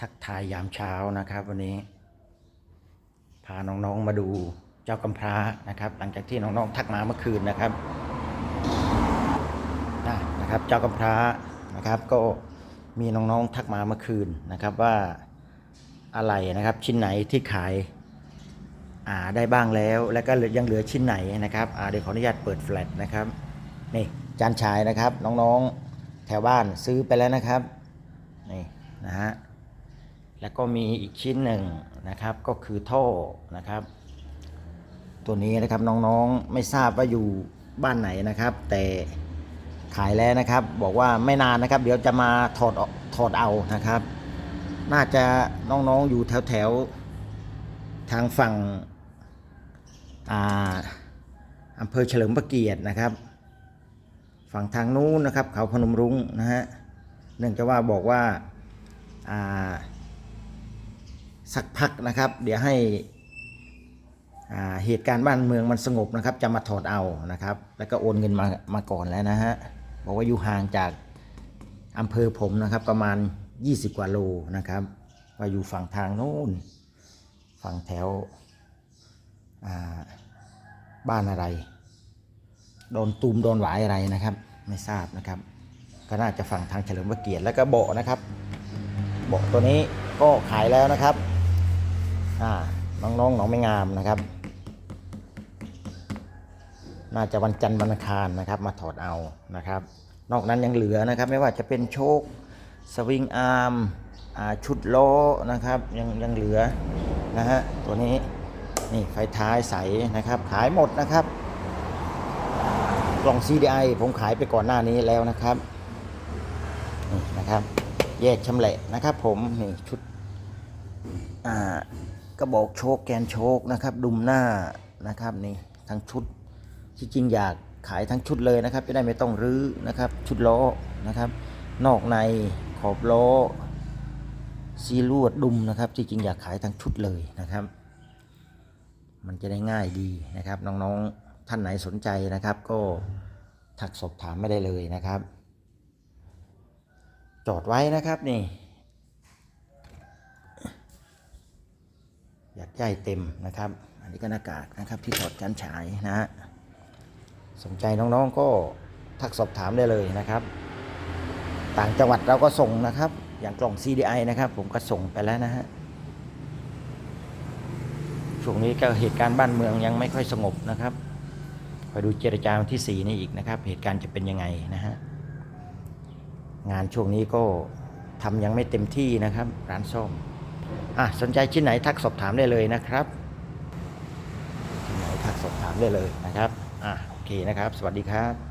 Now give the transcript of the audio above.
ทักทายยามเช้านะครับวันนี้ พาน้องๆมาดูเจ้ากำพร้านะครับ หลังจากที่น้องๆทักมาเมื่อคืนนะครับอะนะครับเจ้ากำพร้านะครับก็มีน้องๆทักมาเมื่อคืนนะครับว่าอะไรนะครับชิ้นไหนที่ขายอ่าได้บ้างแล้ว แล้วก็ยังเหลือชิ้นไหนนะครับอ่าเดี๋ยวขออนุญาตเปิดแฟลชนะครับนี่จานชายนะครับน้องๆแถวบ้านซื้อไปแล้วนะครับนี่นะฮะ แล้วก็มีอีกชิ้นหนึ่งนะครับ ก็คือท่อนะครับ ตัวนี้นะครับน้องๆไม่ทราบว่าอยู่บ้านไหนนะครับ แต่ขายแล้วนะครับ บอกว่าไม่นานนะครับ เดี๋ยวจะมาถอดออกถอดเอานะครับ น่าจะน้องๆอยู่แถวๆทางฝั่งอ่าอำเภอเฉลิมพระเกียรตินะครับ ฝั่งทางนู้นนะครับ เขาพนมรุ้งนะฮะเนื่องจากว่าบอกว่าอ่า สักพักนะครับ เดี๋ยวให้เหตุการณ์บ้านเมืองมันสงบนะครับ จะมาถอดเอานะครับ แล้วก็โอนเงินมามาก่อนแล้วนะฮะบอกว่าอยู่ห่างจากอำเภอผมนะครับ ประมาณ 20 กว่าโลนะครับว่าอยู่ฝั่งทางโน้นฝั่งแถวบ้านอะไรโดนตูมโดนหวายอะไรนะครับ ไม่ทราบนะครับ ก็น่าจะฝั่งทางเฉลิมพระเกียรติแล้วก็เบาะนะครับเบาะตัวนี้ก็ขายแล้วนะครับ อ่าน้องๆหนองไม่งามนะครับ น่าจะวันจันทร์วันอังคารนะครับ มาถอดเอานะครับ นอกนั้นยังเหลือนะครับ ไม่ว่าจะเป็นโชคสวิงอาร์มชุดล้อนะครับ ยังยังเหลือนะฮะตัวนี้นี่ไฟท้ายใสนะครับ ขายหมดนะครับ กล่อง CDI ผมขายไปก่อนหน้านี้แล้วนะครับนี่นะครับ แยกชำแหละนะครับ ผมนี่ชุดอ่า กระบอกโชคแกนโชคนะครับ ดุมหน้านะครับนี่ทั้งชุดที่จริงอยากขายทั้งชุดเลยนะครับ จะได้ไม่ต้องรื้อนะครับ ชุดล้อนะครับ นอกในขอบล้อซีลวดดุมนะครับที่จริงอยากขายทั้งชุดเลยนะครับ มันจะได้ง่ายดีนะครับ น้องๆท่านไหนสนใจนะครับ ก็ทักสอบถามไม่ได้เลยนะครับ จอดไว้นะครับนี่ อยาก ใจเต็มนะครับ อันนี้ก็หน้ากากนะครับที่ถอดกันฉายนะฮะสนใจน้องๆก็ทักสอบถามได้เลยนะครับ ต่างจังหวัดเราก็ส่งนะครับ อย่างกล่อง CDI นะครับ ผมก็ส่งไปแล้วนะฮะช่วงนี้ก็เหตุการณ์บ้านเมืองยังไม่ค่อยสงบนะครับคอยดูเจรจาวันที่4นี่อีกนะครับ เหตุการณ์จะเป็นยังไงนะฮะงานช่วงนี้ก็ทำยังไม่เต็มที่นะครับ ร้านส้ม อะสนใจชิ้นไหนทักสอบถามได้เลยนะครับชิ้นไหนทักสอบถามได้เลยนะครับอะโอเคนะครับ สวัสดีครับ